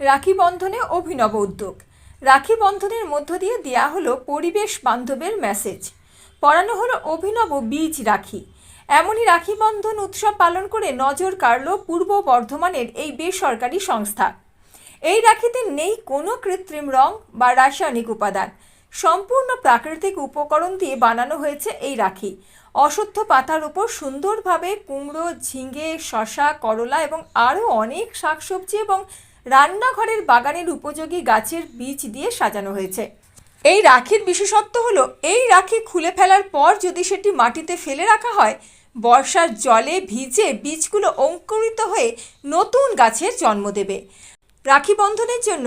রাখি বন্ধনে অভিনব উদ্যোগ। রাখি বন্ধনের মধ্য দিয়ে দেয়া হলো পরিবেশ বান্ধবের মেসেজ পড়ানো হলো অভিনব বীজ রাখি। এমনই রাখি বন্ধন উৎসব পালন করে নজর কাড়ল পূর্ব বর্ধমানের এই বেসরকারি সংস্থা। এই রাখিতে নেই কোনো কৃত্রিম রং বা রাসায়নিক উপাদান। সম্পূর্ণ প্রাকৃতিক উপকরণ দিয়ে বানানো হয়েছে এই রাখি। অশ্বত্থ পাতার উপর সুন্দরভাবে কুমড়ো, ঝিঙে শশা করলা এবং আরও অনেক শাকসবজি এবং রান্নাঘরের বাগানের উপযোগী গাছের বীজ দিয়ে সাজানো হয়েছে। এই রাখির বিশেষত্ব হলো, এই রাখি খুলে ফেলার পর যদি সেটি মাটিতে ফেলে রাখা হয়, বর্ষার জলে ভিজে বীজগুলো অঙ্কুরিত হয়ে নতুন গাছের জন্ম দেবে। রাখি বন্ধনের জন্য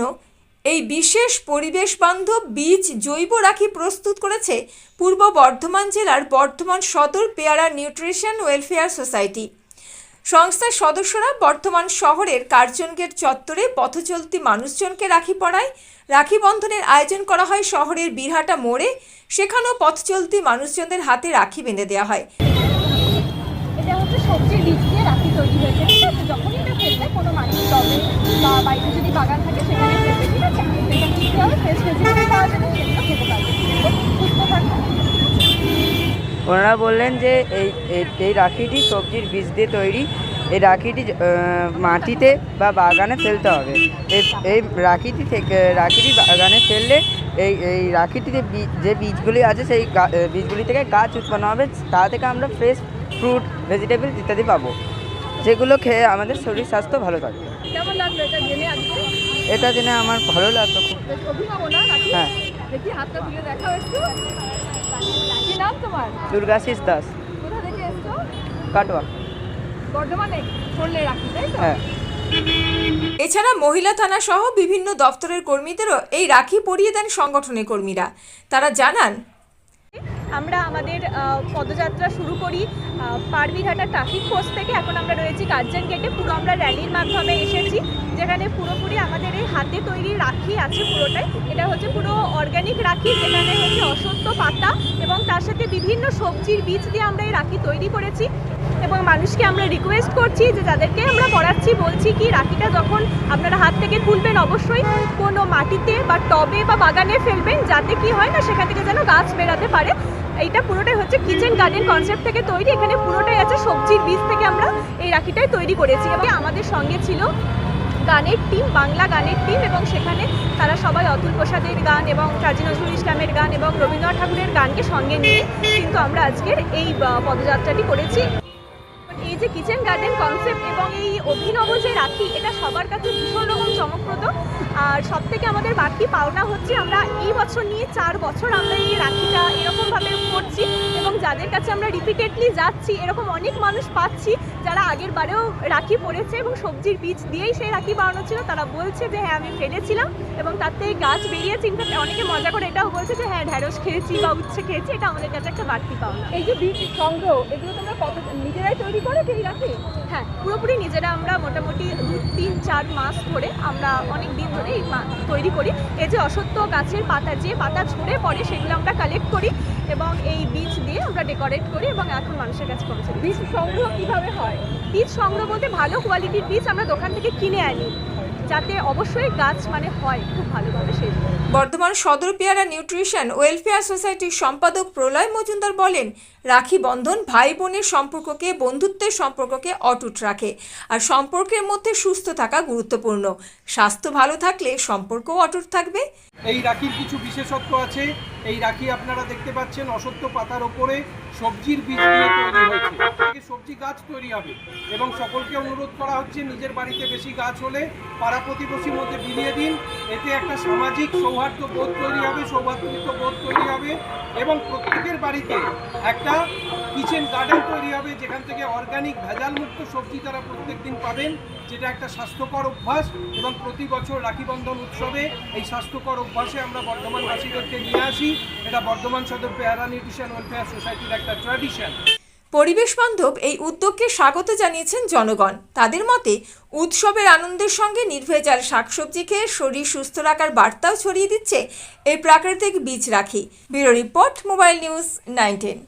এই বিশেষ পরিবেশ বান্ধব বীজ জৈব রাখি প্রস্তুত করেছে পূর্ব বর্ধমান জেলার বর্ধমান সদর পেয়ারা নিউট্রিশন ওয়েলফেয়ার সোসাইটি। সংস্থার সদস্যরা বর্তমান শহরের কার্জন গেট চত্বরে পথচলতি মানুষজনকে রাখি পড়ায়। রাখি বন্ধনের আয়োজন করা হয় শহরের বীরহাটা মোড়ে। সেখানেও পথচলতি মানুষজনদের হাতে রাখি বেঁধে দেওয়া হয়। রাখি তৈরি হয়েছে যখনই কোনো বা যদি বাগান থাকে, সেখানে খেতে পারবে সুস্থ থাকবে ওনারা বললেন যে এই এই- রাখিটি সবজির বীজ দিয়ে তৈরি। এই রাখিটি মাটিতে বা বাগানে ফেলতে হবে। এই রাখিটি থেকে রাখিটি বাগানে ফেললে এই এই রাখিটিতে যে বীজগুলি আছে সেই বীজগুলি থেকে গাছ উৎপন্ন হবে। তা থেকে আমরা ফ্রেশ ফ্রুট ভেজিটেবল ইত্যাদি পাবো। যেগুলো খেয়ে আমাদের শরীর স্বাস্থ্য ভালো থাকবে এটা জেনে আমার ভালো লাগতো খুব। হ্যাঁ। কি নাম তোমার? দুর্গাশিস দাস। কোথা থেকে এসছো? কাটোয়া। বর্ধমানে রাখি তাই তো? হ্যাঁ। এছাড়া মহিলা থানা সহ বিভিন্ন দপ্তরের কর্মীদেরও এই রাখি পরিয়ে দেন সংগঠনের কর্মীরা। তারা জানান আমরা আমাদের পদযাত্রা শুরু করি পারবিঘাটা ট্রাফিক পোস্ট থেকে। এখন আমরা রয়েছি কার্জন গেটে। পুরো আমরা র্যালির মাধ্যমে এসেছি, যেখানে পুরোপুরি আমাদের এই হাতে তৈরি রাখি আছে পুরোটাই। এটা হচ্ছে পুরো অর্গ্যানিক রাখি, যেখানে হচ্ছে অসত্য পাতা এবং তার সাথে বিভিন্ন সবজির বীজ দিয়ে আমরা এই রাখি তৈরি করেছি। এবং মানুষকে আমরা রিকোয়েস্ট করছি যে যাদেরকে আমরা পড়াচ্ছি, বলছি কি, রাখিটা যখন আপনারা হাত থেকে খুলবেন অবশ্যই কোনো মাটিতে বা টবে বা বাগানে ফেলবেন, যাতে কি হয় না সেখান থেকে যেন গাছ বেরাতে পারে। এইটা পুরোটাই হচ্ছে কিচেন গার্ডেন কনসেপ্ট থেকে তৈরি। এখানে পুরোটাই আছে সবজির বীজ থেকে আমরা এই রাখিটাই তৈরি করেছি। এবং আমাদের সঙ্গে ছিল গানের টিম বাংলা গানের টিম এবং সেখানে তারা সবাই অতুল প্রসাদের গান এবং কাজী নজরুল ইসলামের গান এবং রবীন্দ্রনাথ ঠাকুরের গানকে সঙ্গে নিয়ে কিন্তু আমরা আজকের এই পদযাত্রাটি করেছি। এই যে কিচেন গার্ডেন কনসেপ্ট এবং এই অভিনব যে রাখি, এটা সবার কাছে ভীষণ রকম চমকপ্রদ। আর সব থেকে আমাদের বাড়তি পাওনা হচ্ছে আমরা এই বছর নিয়ে চার বছর আমরা এই রাখিটা এরকমভাবে করছি এবং যাদের কাছে আমরা রিপিটেডলি যাচ্ছি এরকম অনেক মানুষ পাচ্ছি যারা আগের বারেও রাখি পড়েছে এবং সবজির বীজ দিয়েই সেই রাখি বানানো ছিল তারা বলছে যে হ্যাঁ আমি ফেলেছিলাম এবং তার থেকে গাছ বেরিয়েছে। ইনফ্যাক্ট অনেকে মজা করে এটাও বলছে যে হ্যাঁ ঢ্যাঁড়স খেয়েছি বা উচ্ছে খেয়েছি এটা আমাদের কাছে একটা বাড়তি পাওনা। এই যে বীজ সংগ্রহ এগুলো তোমরা কত নিজেরাই তৈরি করো কি রাখি? হ্যাঁ পুরোপুরি নিজেরা আমরা মোটামুটি দু তিন চার মাস ধরে আমরা অনেক ধরে এই তৈরি করি। এই যে অসত্য গাছের পাতা যে পাতা ঝরে পড়ে সেগুলো আমরা কালেক্ট করি এবং এই বীজ দিয়ে আমরা ডেকোরেট করি এবং এখন মানুষের কাছে পৌঁছে বীজ সংগ্রহ কীভাবে হয়? বীজ সংগ্রহ বলতে ভালো কোয়ালিটির বীজ আমরা দোকান থেকে কিনে আনি। যাতে অবশ্যই গাছ মানে হয় খুব ভালোভাবে সেই বর্ধমান সদর পেয়ারা নিউট্রিশন ওয়েলফেয়ার সোসাইটির সম্পাদক প্রলয় মজুমদার বলেন রাখি বন্ধন ভাই বোনের সম্পর্ককে বন্ধুত্বের সম্পর্ককে অটুট রাখে আর সম্পর্কের মধ্যে সুস্থ থাকা গুরুত্বপূর্ণ। স্বাস্থ্য ভালো থাকলে সম্পর্ক অটুট থাকবে। এই রাখির কিছু বিশেষত্ব আছে। এই রাখি আপনারা দেখতে পাচ্ছেন অসত্য পাতার ওপরে সবজির বীজ দিয়ে তৈরি হয়েছে। সবজি গাছ তৈরি হবে এবং সকলকে অনুরোধ করা হচ্ছে নিজের বাড়িতে বেশি গাছ হলে পাড়া প্রতিবেশীর মধ্যে বিলিয়ে দিন। এতে একটা সামাজিক সৌহার্দ্য বোধ তৈরি হবে সৌহার্দ্যযুক্ত বোধ তৈরি হবে এবং প্রত্যেকের বাড়িতে একটা কিচেন গার্ডেন তৈরি হবে, যেখান থেকে অর্গানিক ভেজালমুক্ত সবজি তারা প্রত্যেক দিন পাবেন। যেটা একটা স্বাস্থ্যকর অভ্যাস এবং প্রতি বছর রাখি বন্ধন উৎসবে এই স্বাস্থ্যকর অভ্যাসে আমরা বর্ধমানবাসীদেরকে নিয়ে আসি। এটা বর্ধমান সদর পেয়ারা নিউট্রিশন ওয়েলফেয়ার সোসাইটির একটা ট্র্যাডিশন পরিবেশ বান্ধব এই উদ্যোগকে স্বাগত জানিয়েছেন জনগণ। তাদের মতে, উৎসবের আনন্দের সঙ্গে নির্ভেজাল শাকসবজি খেয়ে শরীর সুস্থ রাখার বার্তাও ছড়িয়ে দিচ্ছে এই প্রাকৃতিক বীজ রাখি bureau report, mobile news nineteen.